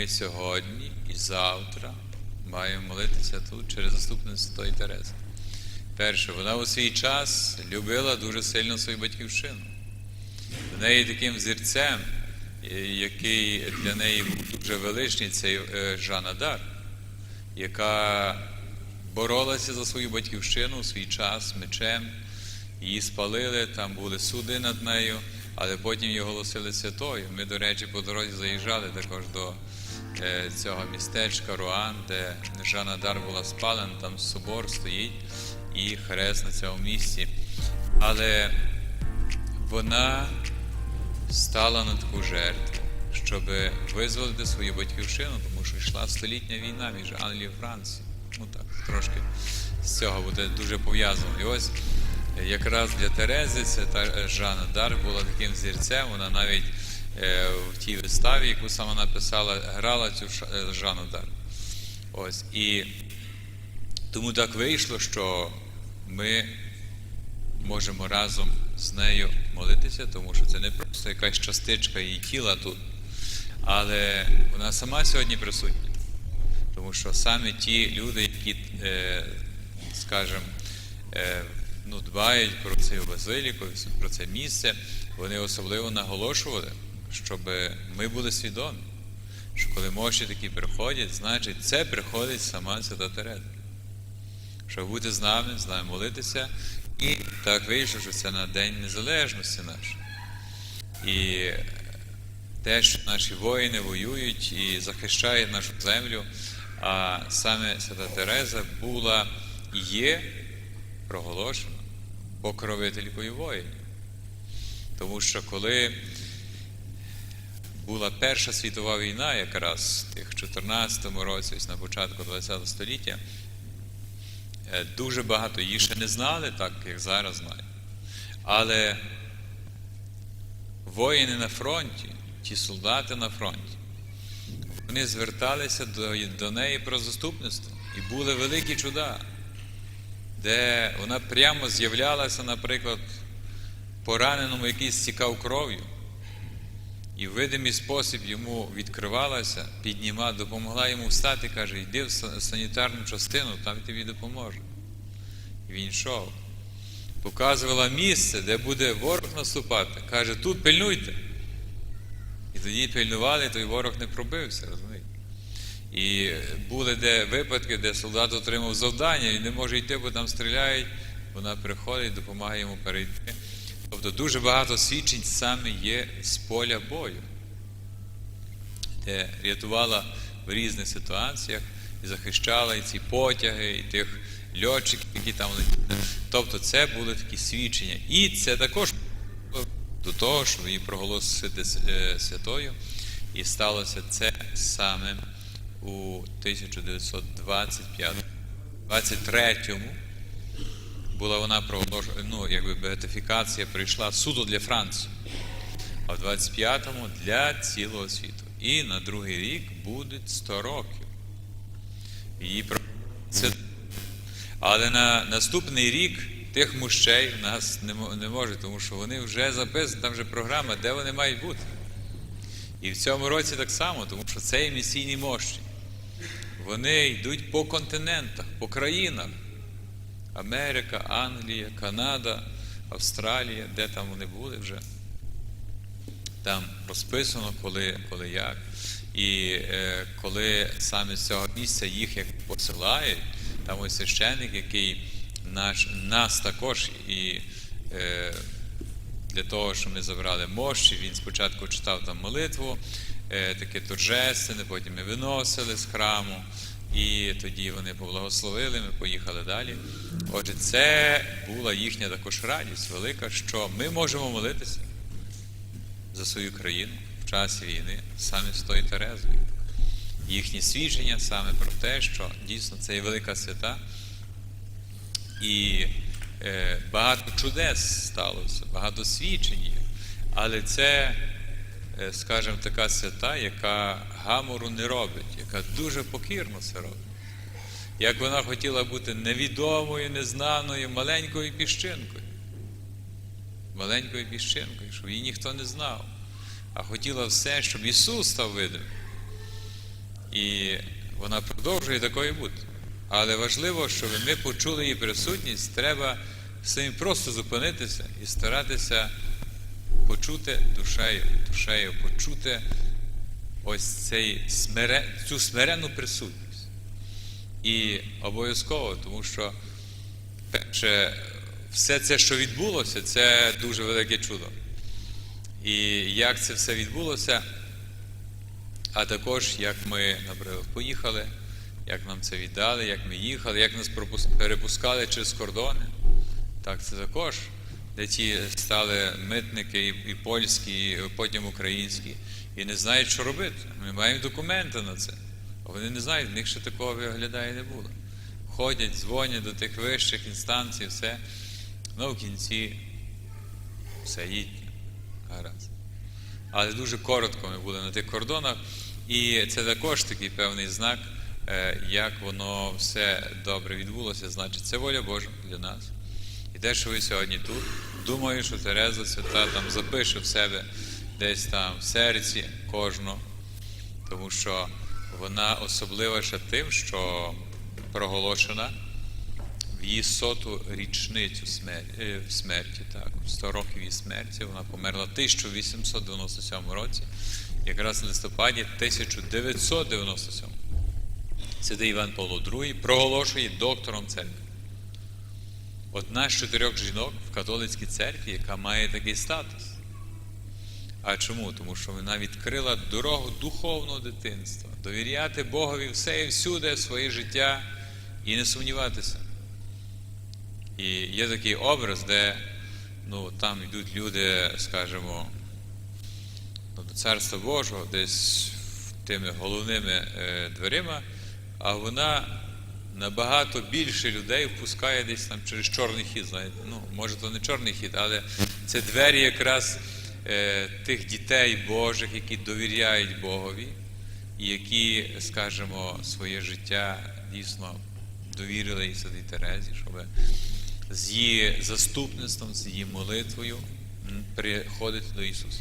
ми сьогодні і завтра маємо молитися тут через заступництво Святої Терези. Перше, вона у свій час любила дуже сильно свою батьківщину. До неї таким взірцем, е, який для неї був дуже величний, це Жанна Дар, яка боролася за свою батьківщину у свій час мечем. Її спалили, там були суди над нею, але потім її оголосили святою. Ми, до речі, по дорозі заїжджали також до цього містечка Руан, де Жанна Дар була спалена, там собор стоїть і хрест на цьому місці. Але вона стала на таку жертву, щоб визволити свою батьківщину, тому що йшла столітня війна між Англією і Францією. Ну так, трошки з цього буде дуже пов'язано. І ось е, якраз для Терези це та е, Жанна Дар була таким зірцем. Вона навіть е, в тій виставі, яку сама написала, грала цю е, Жанну Дар. Ось. І тому так вийшло, що ми можемо разом з нею молитися, тому що це не просто якась частичка її тіла тут, але вона сама сьогодні присутня. Тому що саме ті люди, які, е, скажімо, е, ну, дбають про цю базиліку, про це місце, вони особливо наголошували, щоб ми були свідомі, що коли мощі такі приходять, значить це приходить сама Свята Тереза щоб бути з нами, з нами молитися. І так вийшло, що це на День Незалежності наш. І те, що наші воїни воюють і захищають нашу землю, а саме Свята Тереза була і є проголошена покровителькою воїнів. Тому що коли була Перша світова війна, якраз в тих 14 році, ось на початку ХХ століття, Е, Дуже багато її ще не знали, так як зараз знають. Але воїни на фронті, ті солдати на фронті, вони зверталися до, до неї про заступництво. І були великі чуда, де вона прямо з'являлася, наприклад, пораненому, який стікав кров'ю. І в видимий спосіб йому відкривалася, підніма, допомогла йому встати, каже, йди в санітарну частину, там тобі допоможе. І він йшов. Показувала місце, де буде ворог наступати. Каже, тут пильнуйте. І тоді пильнували, той ворог не пробився, розумієте? І були де випадки, де солдат отримав завдання і не може йти, бо там стріляють. Вона приходить, допомагає йому перейти. Тобто дуже багато свідчень саме є з поля бою, де рятувала в різних ситуаціях і захищала і ці потяги, і тих льотчиків, які там летіли. Тобто це були такі свідчення. І це також до того, щоб її проголосити е, святою. І сталося це саме у 1925 23 була вона проголошена, ну, якби беатифікація прийшла суду для Франції, а в 25-му для цілого світу. І на другий рік буде 100 років. Її це... Але на наступний рік тих мущей в нас не може, тому що вони вже записані, там вже програма, де вони мають бути. І в цьому році так само, тому що це є місійні мощі. Вони йдуть по континентах, по країнах. Америка, Англія, Канада, Австралія, де там вони були вже. Там розписано, коли, коли як. І е, коли саме з цього місця їх як посилають, там ось священник, який наш, нас також і е, для того, щоб ми забрали мощі, він спочатку читав там молитву, е, таке торжественне, потім ми виносили з храму, і тоді вони поблагословили, ми поїхали далі. Отже, це була їхня також радість велика, що ми можемо молитися за свою країну в часі війни саме з тою Терезою. Їхні свідчення саме про те, що дійсно це є велика свята. І е, багато чудес сталося, багато свідчень є. Але це, е, скажімо, така свята, яка гамору не робить, яка дуже покірно це робить. Як вона хотіла бути невідомою, незнаною, маленькою піщинкою. Маленькою піщинкою, щоб її ніхто не знав. А хотіла все, щоб Ісус став видимим. І вона продовжує такою бути. Але важливо, щоб ми почули її присутність, треба самі просто зупинитися і старатися почути душею, душею почути ось цей цю смиренну присутність. І обов'язково, тому що перше, все це, що відбулося, це дуже велике чудо. І як це все відбулося, а також як ми, наприклад, поїхали, як нам це віддали, як ми їхали, як нас перепускали через кордони. Так, це також, де ті стали митники і польські, і потім українські, і не знають, що робити. Ми маємо документи на це. Вони не знають, в них ще такого виглядає не було. Ходять, дзвонять до тих вищих інстанцій, все. Ну, в кінці все їдьте. Гаразд. Але дуже коротко ми були на тих кордонах, і це також такий певний знак, е, як воно все добре відбулося. Значить, це воля Божа для нас. І те, що ви сьогодні тут, думаю, що Тереза Свята там запише в себе десь там в серці кожного, тому що вона особлива ще тим, що проголошена в її соту річницю смерті, е, смерті так, 100 років її смерті. Вона померла в 1897 році, якраз в листопаді 1997. Святий Іван Павло II проголошує доктором церкви. Одна з чотирьох жінок в католицькій церкві, яка має такий статус. А чому? Тому що вона відкрила дорогу духовного дитинства, довіряти Богові все і всюди своє життя і не сумніватися. І є такий образ, де ну, там йдуть люди, скажімо, ну, до Царства Божого, десь тими головними е, дверима, а вона набагато більше людей впускає десь там через чорний хід. Знаєте. Ну, може, то не чорний хід, але це двері якраз тих дітей Божих, які довіряють Богові, і які, скажімо, своє життя дійсно довірили і Святій Терезі, щоб з її заступництвом, з її молитвою приходити до Ісуса.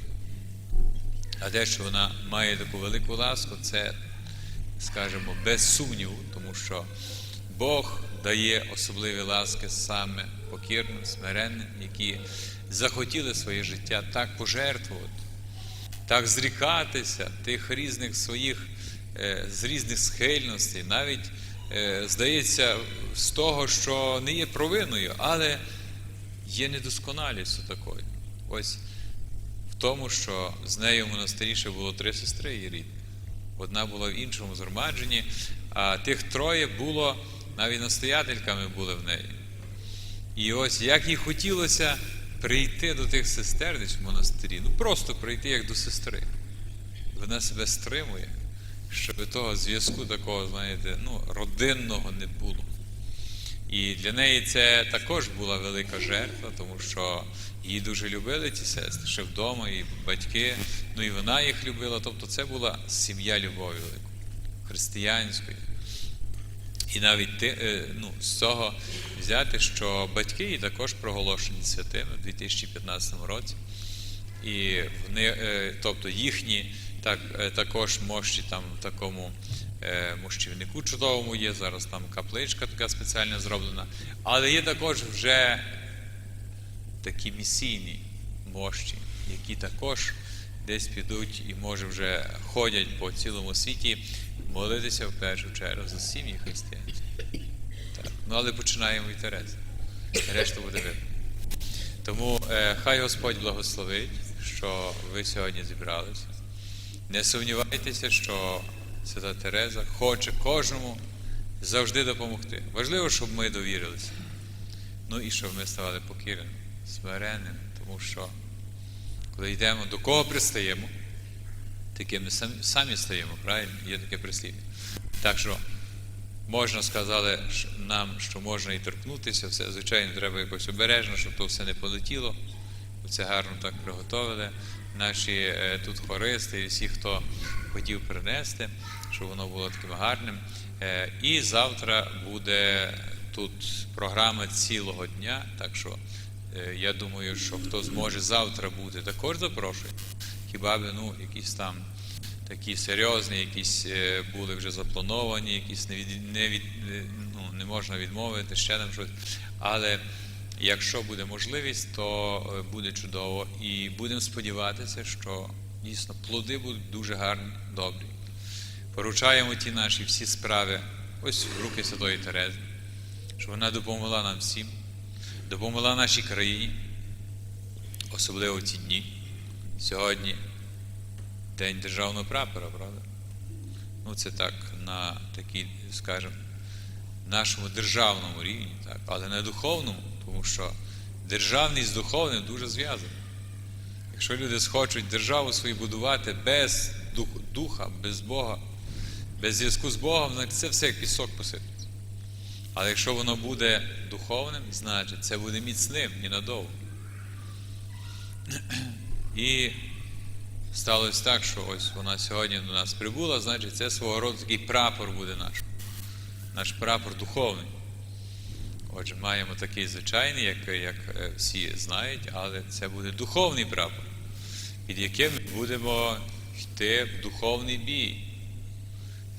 А те, що вона має таку велику ласку, це, скажімо, без сумніву, тому що Бог дає особливі ласки саме покірним, смиренним, які захотіли своє життя так пожертвувати, так зрікатися тих різних своїх, е, з різних схильностей, навіть, е, здається, з того, що не є провиною, але є недосконалістю такою. Ось в тому, що з нею в монастирі було три сестри її рідні. Одна була в іншому згромадженні, а тих троє було, навіть настоятельками були в неї. І ось як їй хотілося прийти до тих сестер в монастирі, ну просто прийти як до сестри. Вона себе стримує, щоб того зв'язку такого, знаєте, ну, родинного не було. І для неї це також була велика жертва, тому що її дуже любили ті сестри, ще вдома, і батьки, ну і вона їх любила. Тобто це була сім'я любові великої, християнської. І навіть ти, е, ну, з цього взяти, що батьки її також проголошені святими в 2015 році. І вони, е, тобто їхні так, е, також мощі там в такому мощівнику чудовому є, зараз там капличка така спеціально зроблена. Але є також вже такі місійні мощі, які також десь підуть і, може, вже ходять по цілому світі молитися в першу чергу за сім'ї християнські. Ну, але починаємо від Терези. Решта буде видно. Тому е, хай Господь благословить, що ви сьогодні зібралися. Не сумнівайтеся, що Свята Тереза хоче кожному завжди допомогти. Важливо, щоб ми довірилися. Ну і щоб ми ставали покірними, смиренними, тому що коли йдемо, до кого пристаємо, такими самі, самі стаємо, правильно? Є таке прислів'я. Так що можна сказали нам, що можна і торкнутися, все, звичайно, треба якось обережно, щоб то все не полетіло. Це гарно так приготовили. Наші е, тут хористи і всі, хто хотів принести, щоб воно було таким гарним. Е, і завтра буде тут програма цілого дня. Так що я думаю, що хто зможе завтра бути, також запрошує. Хіба би ну, якісь там такі серйозні, якісь е, були вже заплановані, якісь не, від, не, від, е, ну, не можна відмовити, ще там щось. Але якщо буде можливість, то е, буде чудово. І будемо сподіватися, що дійсно плоди будуть дуже гарні, добрі. Поручаємо ті наші всі справи ось в руки Святої Терези, щоб вона допомогла нам всім, допомогла нашій країні, особливо в ці дні. Сьогодні День державного прапора, правда? Ну, це так, на такій, скажімо, нашому державному рівні, так, але не духовному, тому що державність з духовним дуже зв'язана. Якщо люди схочуть державу свою будувати без духа, без Бога, без зв'язку з Богом, це все як пісок посипеться. Але якщо воно буде духовним, значить це буде міцним і надовго. І сталося так, що ось вона сьогодні до нас прибула, значить це свого роду такий прапор буде наш. Наш прапор духовний. Отже, маємо такий звичайний, як, як е, всі знають, але це буде духовний прапор, під яким ми будемо йти в духовний бій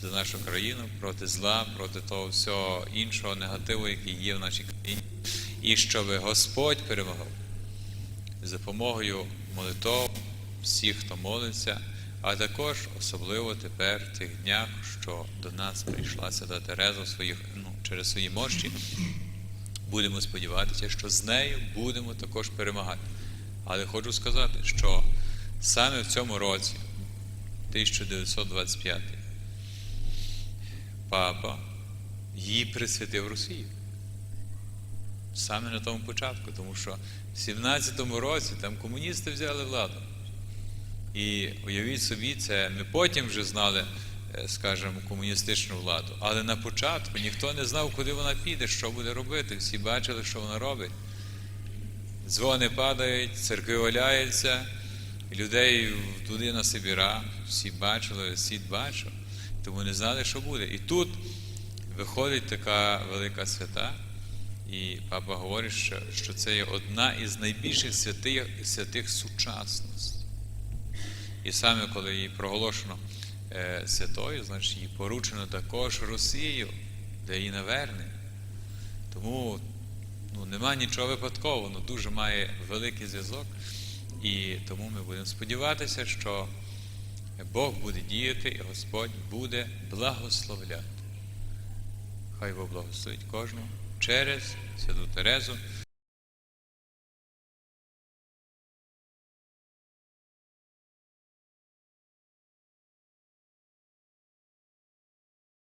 за нашу країну проти зла, проти того всього іншого негативу, який є в нашій країні, і щоб Господь перемагав з допомогою молитов всіх, хто молиться, а також особливо тепер в тих днях, що до нас прийшла Свята Тереза своїх, ну, через свої мощі. Будемо сподіватися, що з нею будемо також перемагати. Але хочу сказати, що саме в цьому році, 1925, папа її присвятив Росії. Саме на тому початку, тому що в 17-му році там комуністи взяли владу. І уявіть собі, це ми потім вже знали, е, скажімо, комуністичну владу. Але на початку ніхто не знав, куди вона піде, що буде робити. Всі бачили, що вона робить. Дзвони падають, церкви валяються, людей туди на Сибіра, всі бачили, світ бачив, тому не знали, що буде. І тут виходить така велика свята, і папа говорить, що, що це є одна із найбільших святих, святих сучасності. І саме коли її проголошено е, святою, значить її поручено також Росію, де її наверне. Тому ну, нема нічого випадкового, воно дуже має великий зв'язок. І тому ми будемо сподіватися, що Бог буде діяти і Господь буде благословляти. Хай Бог благословить кожного через Святу Терезу.